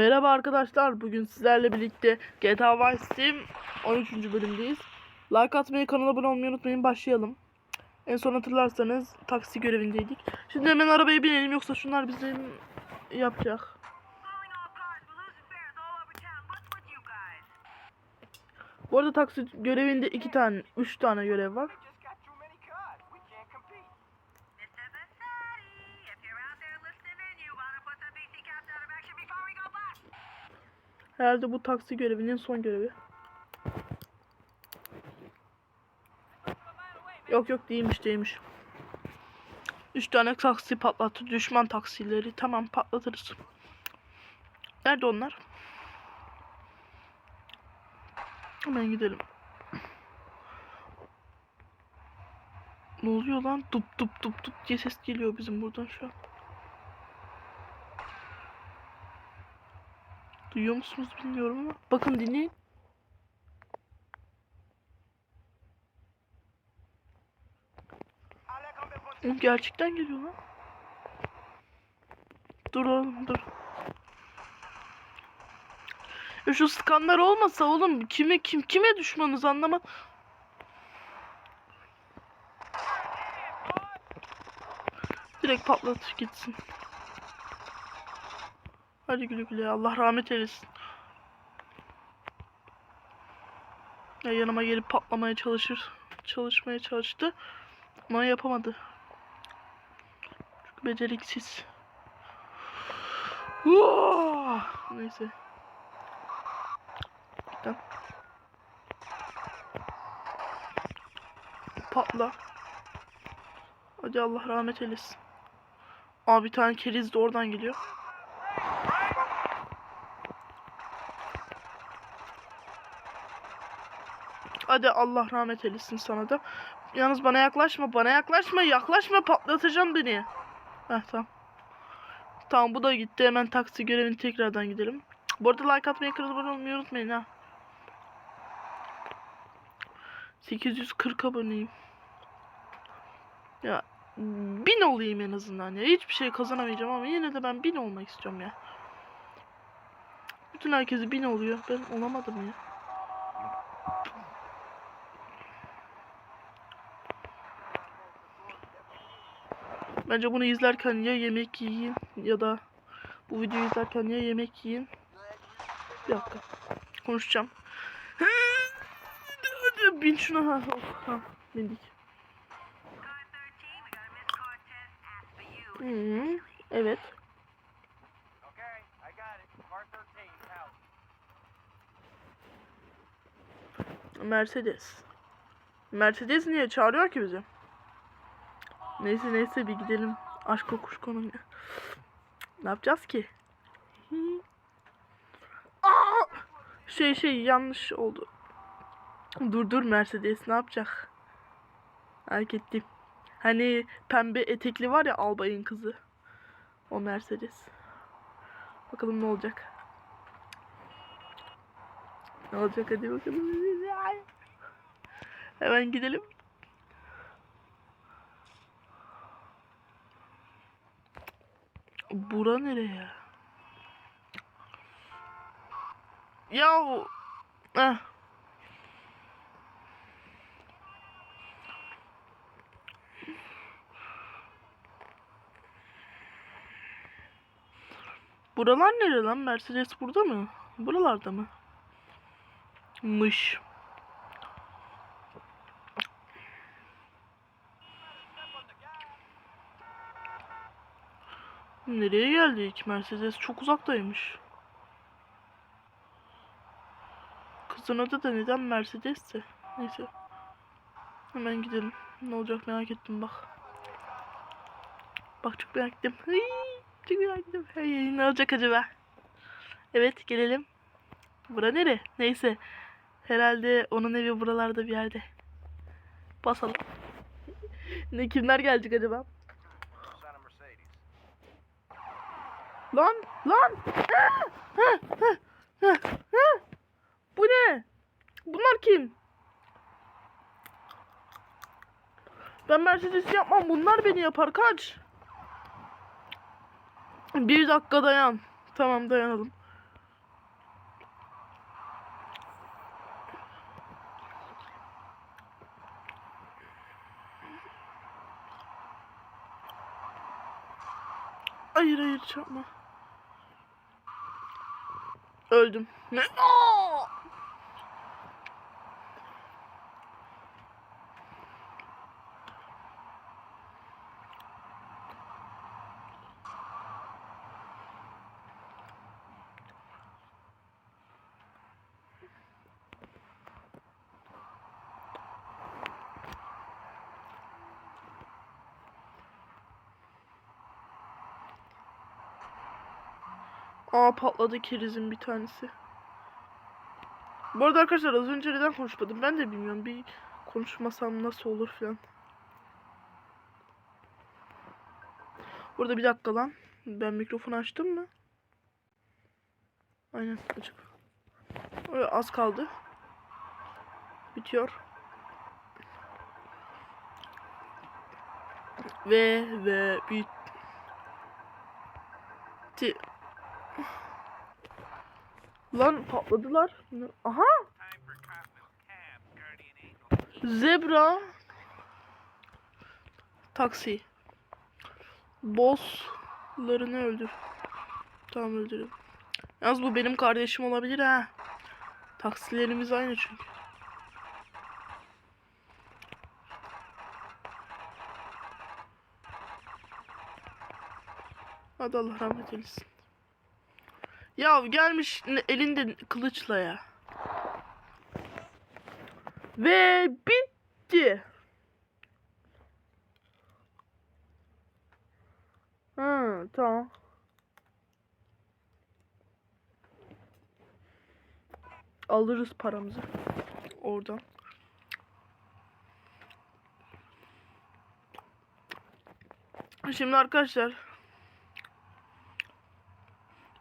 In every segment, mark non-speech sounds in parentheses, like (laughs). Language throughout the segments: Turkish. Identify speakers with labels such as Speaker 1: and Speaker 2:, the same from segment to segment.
Speaker 1: Merhaba arkadaşlar. Bugün sizlerle birlikte GTA Vice City 13. bölümdeyiz. Like atmayı, kanala abone olmayı unutmayın. Başlayalım. En son hatırlarsanız taksi görevindeydik. Şimdi hemen arabaya binelim yoksa şunlar bizim yapacak. Bu arada taksi görevinde iki tane, üç tane görev var. Herhalde bu taksi görevinin son görevi. Yok yok değilmiş değilmiş. Üç tane taksi patlattı. Düşman taksileri. Tamam patlatırız. Nerede onlar? Hemen gidelim. Ne oluyor lan? Dup dup dup dup diye ses geliyor bizim buradan şu an. Duyuyor musunuz bilmiyorum ama. Bakın dinleyin. Oğlum gerçekten geliyor lan. Dur oğlum dur. Ya şu skanlar olmasa oğlum kime kim kime düşmanız anlama. Direkt patlat gitsin. Hadi güle güle Allah rahmet eylesin. Ya yanıma gelip patlamaya çalışır. Çalışmaya çalıştı. Ama yapamadı. Çünkü beceriksiz. Neyse. Giden. Patla. Hadi Allah rahmet eylesin. Aa bir tane keriz de oradan geliyor. Hadi Allah rahmet eylesin sana da. Yalnız bana yaklaşma, bana yaklaşma, yaklaşma patlatacaksın beni. Heh tamam. Tamam bu da gitti. Hemen taksi görevini tekrardan gidelim. Bu arada like atmayı, kanala abone olmayı unutmayın ha. 840 aboneyim. Ya bin olayım en azından ya. Hiçbir şey kazanamayacağım ama yine de ben bin olmak istiyorum ya. Bütün herkesi bin oluyor. Ben olamadım ya. Bence bunu izlerken ya yemek yiyin ya da bu videoyu izlerken ya yemek yiyin. Bir dakika. Konuşacağım. (laughs) Bin şuna ha. Of, ha. Bindik.
Speaker 2: Car 13, we got a missed Cortez asked for you.
Speaker 1: Hı, evet.
Speaker 3: Okay, I got it. Car 13 out.
Speaker 1: Mercedes. Mercedes niye çağırıyor ki bizi? Neyse neyse bir gidelim. Aşk kokuşkonun ya. Ne yapacağız ki? Aa! Şey şey yanlış oldu. Dur dur Mercedes ne yapacak? Fark ettim. Hani pembe etekli var ya albayın kızı. O Mercedes. Bakalım ne olacak. Ne olacak hadi bakalım. Hemen gidelim. Bura nereye? Ya eh. Buralar nere lan? Mercedes burada mı? Buralarda mı? Mış. Nereye geldik? Mercedes çok uzaktaymış. Kızın adı da neden Mercedes'se. Neyse. Hemen gidelim. Ne olacak merak ettim bak. Bak çok merak ettim. Hıy, çok merak ettim. Hey, ne olacak acaba? Evet gelelim. Bura nere? Neyse. Herhalde onun evi buralarda bir yerde. Basalım. ne kimler gelecek acaba? Lan lan. Bu ne? Bunlar kim? Ben Mercedes yapmam. Bunlar beni yapar. Kaç. Bir dakika dayan. Tamam dayanalım. Hayır hayır çarpma. Öldüm. Aa! Patladı kerizin bir tanesi. Bu arada arkadaşlar az önce neden konuşmadım ben de bilmiyorum. Bir konuşmasam nasıl olur falan. Burada bir dakika lan. Ben mikrofonu açtım mı? Aynen açık. Az kaldı. Bitiyor. Ve ve bitti. Lan patladılar. Aha! Zebra. Taksi. Bosslarını öldür. Tamam öldürün. Yalnız bu benim kardeşim olabilir ha. Taksilerimiz aynı çünkü. Hadi Allah rahmet eylesin. Ya gelmiş elinde kılıçla ya. Ve bitti. Ha tamam. Alırız paramızı. Oradan. Şimdi arkadaşlar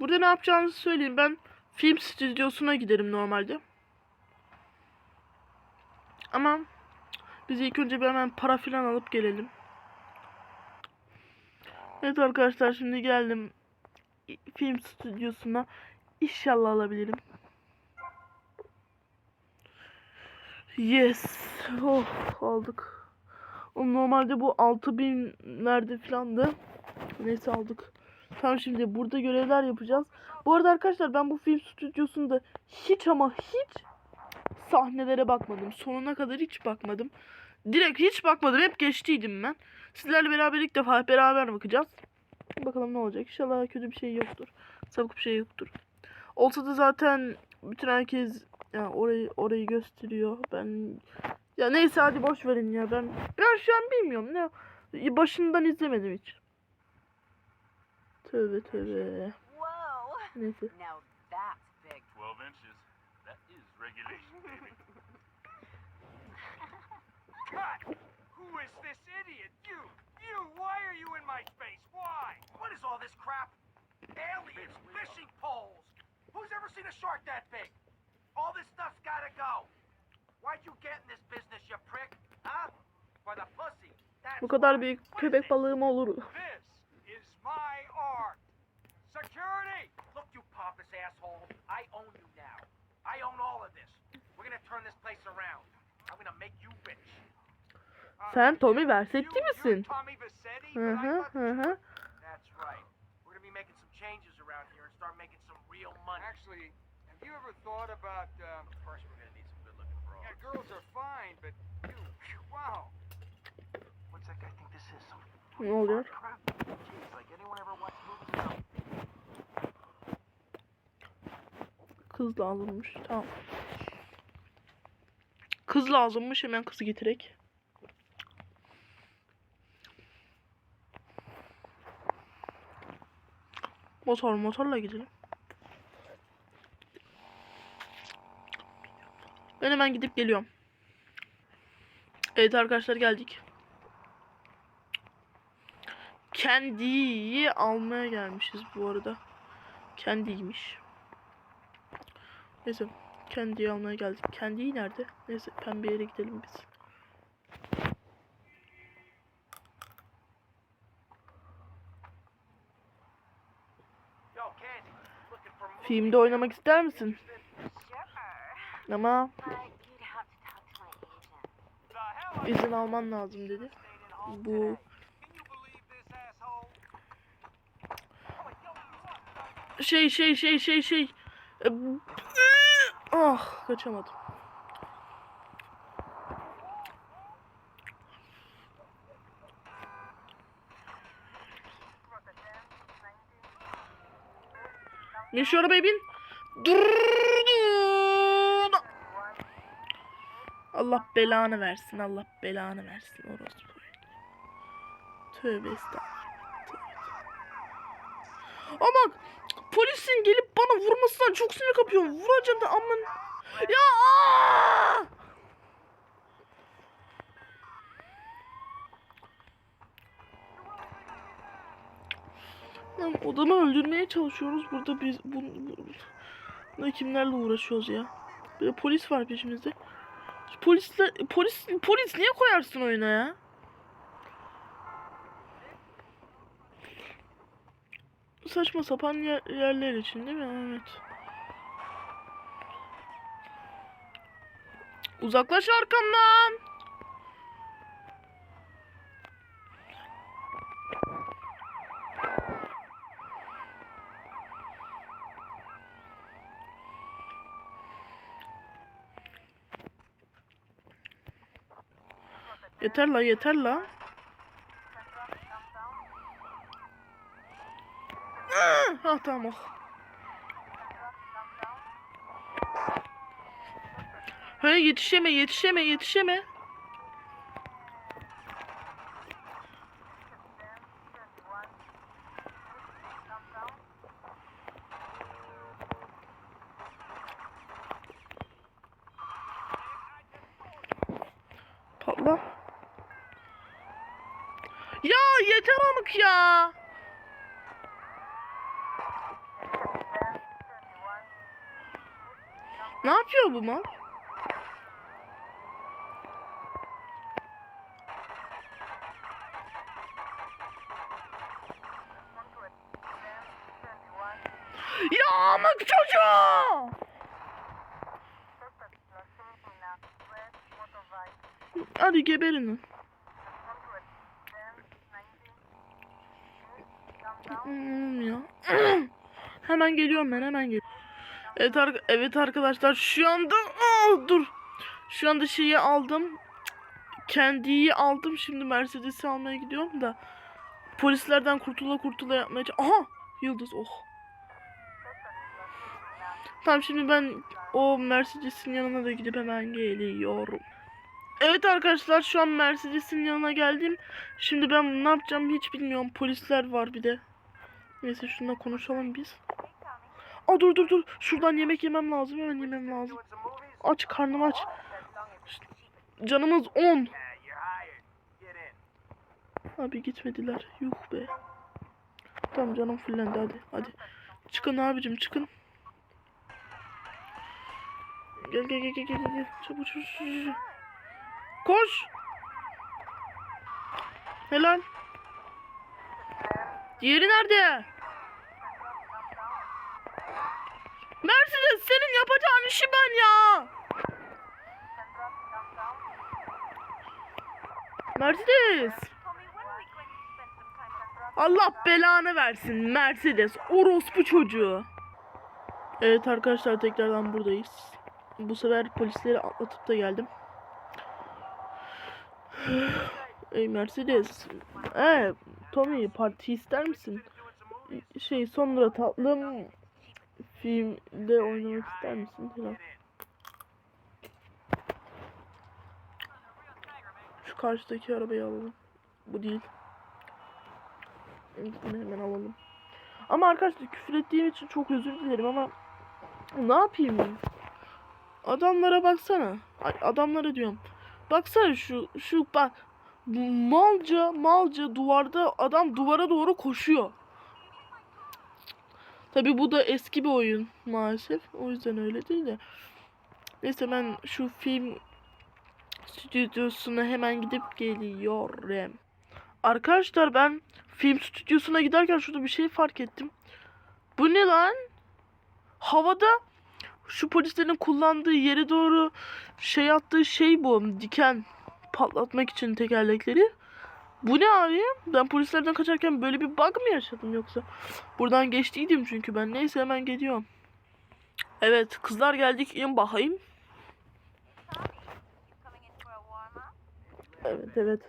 Speaker 1: Burada ne yapacağınızı söyleyeyim. Ben film stüdyosuna giderim normalde. Ama biz ilk önce bir hemen para filan alıp gelelim. Evet arkadaşlar şimdi geldim film stüdyosuna. İnşallah alabilirim. Yes. Oh aldık. Normalde bu 6000 nerede filandı. Neyse aldık. Tamam şimdi burada görevler yapacağız. Bu arada arkadaşlar ben bu film stüdyosunda hiç ama hiç sahnelere bakmadım. Sonuna kadar hiç bakmadım. Direkt hiç bakmadım. Hep geçtiydim ben. Sizlerle beraber ilk defa beraber bakacağız. Bakalım ne olacak. İnşallah kötü bir şey yoktur. Sapık bir şey yoktur. Olsa da zaten bütün herkes ya orayı orayı gösteriyor. Ben ya neyse hadi boş verin ya. Ben ben şu an bilmiyorum ne başından izlemedim hiç. Tövbe tövbe.
Speaker 2: Whoa.
Speaker 1: Neyse.
Speaker 2: Now that's big.
Speaker 3: 12 inches. That is regulation, baby. (laughs)
Speaker 4: Cut! Who is this idiot? You! You! Why are you in my space? Why?
Speaker 3: What is all this crap?
Speaker 4: Aliens! Fishing poles! Who's ever seen a shark that big? All this stuff's gotta go! Why'd you get in this business, you prick? Huh? For the pussy. That's
Speaker 1: Bu kadar
Speaker 4: why.
Speaker 1: büyük
Speaker 4: What is
Speaker 1: köpek
Speaker 4: it?
Speaker 1: balığı mı olur?
Speaker 4: This is my art. Security! Look, you pompous asshole. I own you now. I own all of this. We're gonna turn this place around. I'm gonna make you rich. Uh,
Speaker 1: Sen Tommy
Speaker 4: you-
Speaker 1: Versetti
Speaker 4: you- you're
Speaker 1: misin?
Speaker 4: Tommy Vercetti,
Speaker 1: Hı
Speaker 4: but I
Speaker 1: hı
Speaker 4: thought
Speaker 1: hı hı.
Speaker 4: That's right. We're gonna be making some changes around here and start making some real money.
Speaker 3: Actually, have you ever thought about, um... First, we're gonna need some good-looking bras.
Speaker 4: Yeah, girls are fine, but you, wow.
Speaker 3: What's that guy think this is? Some
Speaker 1: Ne oluyor? Kız lazımmış. Tamam. Kız lazımmış. Hemen kızı getirek. Motor motorla gidelim. Ben hemen gidip geliyorum. Evet arkadaşlar geldik. Kendiyi almaya gelmişiz bu arada. Kendiymiş. Neyse. Kendiyi almaya geldik. Kendiyi nerede? Neyse pembe yere gidelim biz. Filmde oynamak ister misin? Ama izin alman lazım dedi. Bu Şey şey şey şey şey. E, Ah kaçamadım. Bin şu arabaya. Allah belanı versin. Allah belanı versin. Orospu. Tövbe estağfurullah. Ama polisin gelip bana vurmasından çok sinir kapıyorum. Vuracağım da aman. Ya aa! Lan adamı öldürmeye çalışıyoruz. Burada biz bu, bu, kimlerle uğraşıyoruz ya? Bir polis var peşimizde. Polisler polis polis niye koyarsın oyuna ya? Saçma sapan yer- yerler için değil mi? Evet. Uzaklaş arkamdan. Yeter la yeter la. Ah, Ha tamam oh. Ha yetişeme yetişeme yetişeme. Patla. Ya yeter amık ya. Ne yapıyor bu mal? Ya amık çocuğu! Hadi geberin. lan. Hmm, ya. (clears throat) hemen geliyorum ben hemen geliyorum. Evet, ar- evet arkadaşlar şu anda Aa, dur. Şu anda şeyi aldım. Kendiyi aldım. Şimdi Mercedes'i almaya gidiyorum da polislerden kurtula kurtula yapmaya Aha! Yıldız oh. Tamam şimdi ben o Mercedes'in yanına da gidip hemen geliyorum. Evet arkadaşlar şu an Mercedes'in yanına geldim. Şimdi ben ne yapacağım hiç bilmiyorum. Polisler var bir de. Neyse şununla konuşalım biz. Aa dur dur dur. Şuradan yemek yemem lazım. Hemen yemem lazım. Aç karnım aç. Canımız 10.
Speaker 4: Yeah, you're hired. Get in.
Speaker 1: Abi gitmediler. Yuh be. Tamam canım fullendi hadi. Hadi. Çıkın abicim çıkın. Gel gel gel gel gel gel. Çabuk, çabuk. Koş. Helal. Diğeri nerede? Mercedes senin yapacağın işi ben ya. Mercedes. Allah belanı versin Mercedes orospu çocuğu. Evet arkadaşlar tekrardan buradayız. Bu sefer polisleri atlatıp da geldim. Ey Mercedes. Ee, Tommy parti ister misin? Şey sonra tatlım filmde oynamak ister misin? Falan. Şu karşıdaki arabayı alalım. Bu değil. Bunu hemen alalım. Ama arkadaşlar küfür ettiğim için çok özür dilerim ama ne yapayım? Adamlara baksana. Ay, adamlara diyorum. Baksana şu şu bak malca malca duvarda adam duvara doğru koşuyor. Tabi bu da eski bir oyun maalesef. O yüzden öyle değil de. Neyse ben şu film stüdyosuna hemen gidip geliyorum. Arkadaşlar ben film stüdyosuna giderken şurada bir şey fark ettim. Bu ne lan? Havada şu polislerin kullandığı yere doğru şey attığı şey bu. Diken patlatmak için tekerlekleri. Bu ne abi? Ben polislerden kaçarken böyle bir bug mı yaşadım yoksa? Buradan geçtiydim çünkü ben. Neyse hemen geliyorum. Evet kızlar geldik. İn bakayım. Evet evet.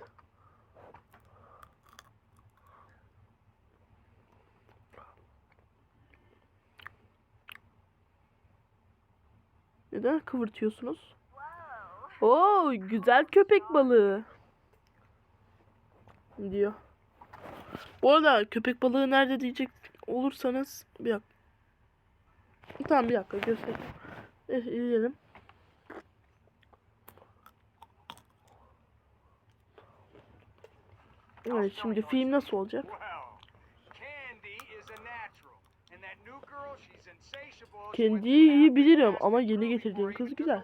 Speaker 1: Neden kıvırtıyorsunuz? Oo güzel köpek balığı. Diyor. Bu arada köpek balığı nerede diyecek olursanız bir dakika. Tamam bir dakika göstereyim. Evet izleyelim. Evet şimdi film nasıl olacak?
Speaker 3: Went
Speaker 1: iyi bilirim ama yeni getirdiğim kız güzel.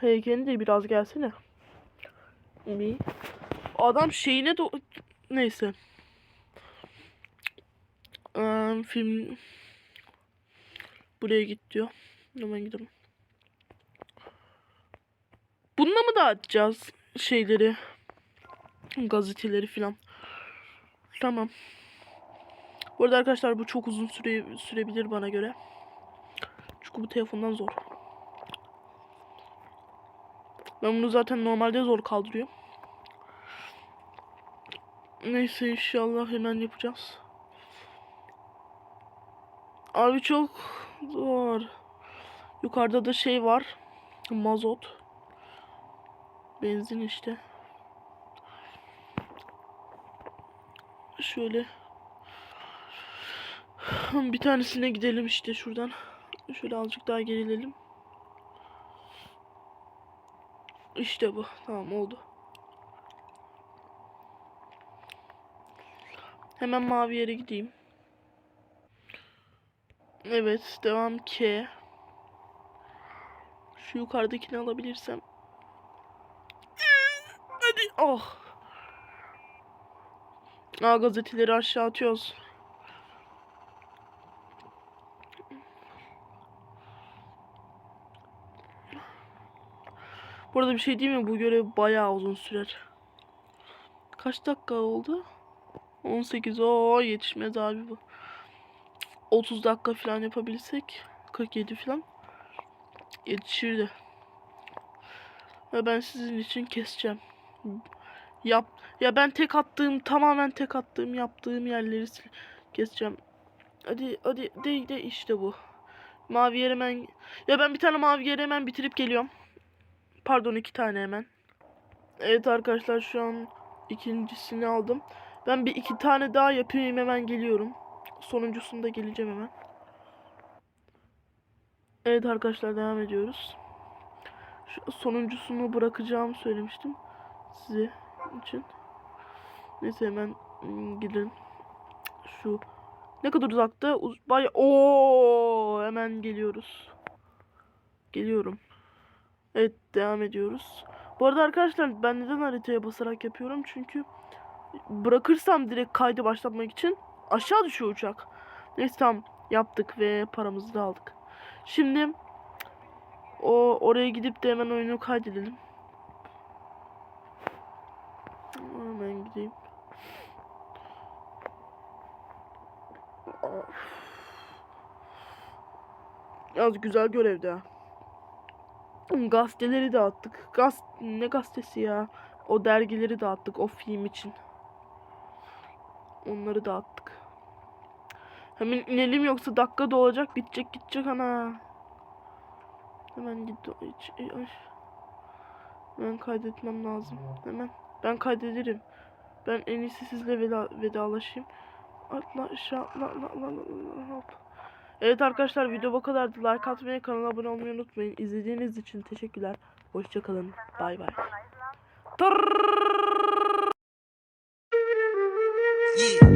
Speaker 3: Hey
Speaker 1: kendi biraz gelsene. Bir. Adam şeyine do... Neyse. Eee, film... Buraya git diyor. Hemen gidelim. Bununla mı dağıtacağız şeyleri? Gazeteleri filan. Tamam. Bu arada arkadaşlar bu çok uzun süre sürebilir bana göre. Çünkü bu telefondan zor. Ben bunu zaten normalde zor kaldırıyorum. Neyse inşallah hemen yapacağız. Abi çok zor. Yukarıda da şey var. Mazot. Benzin işte. Şöyle. Bir tanesine gidelim işte şuradan. Şöyle azıcık daha gerilelim. İşte bu. Tamam oldu. Hemen mavi yere gideyim. Evet, devam K. Şu yukarıdakini alabilirsem. Hadi. Oh. Aa, gazeteleri aşağı atıyoruz. Bu arada bir şey değil mi? Bu görev bayağı uzun sürer. Kaç dakika oldu? 18. O yetişmez abi bu. 30 dakika falan yapabilsek 47 falan yetişirdi. Ve ben sizin için keseceğim. Yap ya ben tek attığım tamamen tek attığım yaptığım yerleri keseceğim. Hadi hadi de de işte bu. Mavi yer hemen ya ben bir tane mavi yer hemen bitirip geliyorum. Pardon iki tane hemen. Evet arkadaşlar şu an ikincisini aldım. Ben bir iki tane daha yapayım hemen geliyorum. Sonuncusunda geleceğim hemen. Evet arkadaşlar devam ediyoruz. Şu sonuncusunu bırakacağımı söylemiştim size için. Neyse hemen ım, gidelim. Şu ne kadar uzakta? Uz Bay Oo hemen geliyoruz. Geliyorum. Evet devam ediyoruz. Bu arada arkadaşlar ben neden haritaya basarak yapıyorum? Çünkü bırakırsam direkt kaydı başlatmak için aşağı düşüyor uçak. Neyse tamam yaptık ve paramızı da aldık. Şimdi o oraya gidip de hemen oyunu kaydedelim. Hemen gideyim. Yalnız güzel görevdi ha. Gazeteleri dağıttık. Gaz ne gazetesi ya? O dergileri dağıttık o film için. Onları dağıttık. Hemen inelim yoksa dakika da olacak bitecek gidecek ana. Hemen git. ay. Hemen kaydetmem lazım. Hemen. Ben kaydederim. Ben en iyisi sizle veda, vedalaşayım. Atla aşağı atla atla atla atla, atla. Evet arkadaşlar video bu kadardı. Like atmayı, kanala abone olmayı unutmayın. İzlediğiniz için teşekkürler. Hoşçakalın. Bay bay. Yeah.